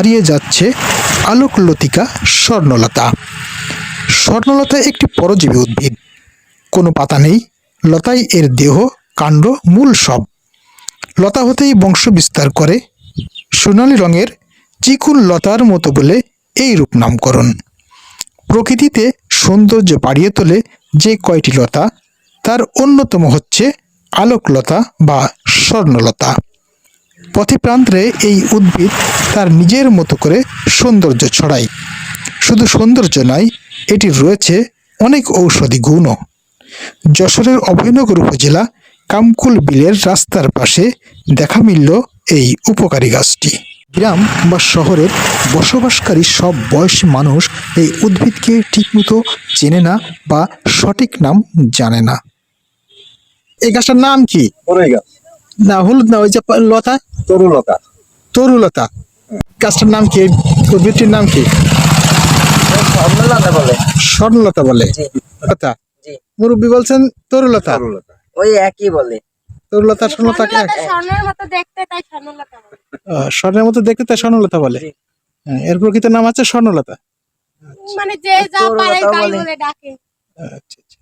হারিয়ে যাচ্ছে আলোকলতিকা স্বর্ণলতা। স্বর্ণলতা একটি পরজীবী উদ্ভিদ। কোনো পাতা নেই, লতাই এর দেহ, কাণ্ড, মূল সব। লতা হতেই বংশ বিস্তার করে। সোনালী রঙের চিকুন লতার মতো বলে এই রূপ নামকরণ। প্রকৃতিতে সৌন্দর্য বাড়িয়ে তোলে যে কয়টি লতা, তার অন্যতম হচ্ছে আলোকলতা বা স্বর্ণলতা। পথে প্রান্তরে এই উদ্ভিদ তার নিজের মতো করে সৌন্দর্য ছড়ায়। শুধু সৌন্দর্য নয় এটির রয়েছে অনেক ঔষধি গুণও। যশোরের অভয়নগর উপজেলা কামকুল বিলের রাস্তার পাশে দেখা মিলল এই উপকারী গাছটি। গ্রাম বা শহরের বসবাসকারী সব বয়সী মানুষ এই উদ্ভিদকে ঠিকমতো চেনে না বা সঠিক নাম জানে না। এই গাছটার নাম কি? না হলুদ না ওই যে লতা? তরুলতা তরুলতা। গাছটার নাম কি? উদ্ভিদটির নাম কি? স্বর্ণলতা বলে। স্বর্ণলতা বলে। জি। মুরব্বী বলছেন তরুলতা। তরুলতা। ওই একই বলে। তরুলতা স্বর্ণলতা স্বর্ণের মতো দেখতে তাই স্বর্ণলতা বলে। স্বর্ণের মতো দেখতে তাই স্বর্ণলতা বলে? হ্যাঁ, এর প্রকৃত নাম আছে স্বর্ণলতা। মানে যে যা পারে তাই বলে। ডাকে। আচ্ছা আচ্ছা।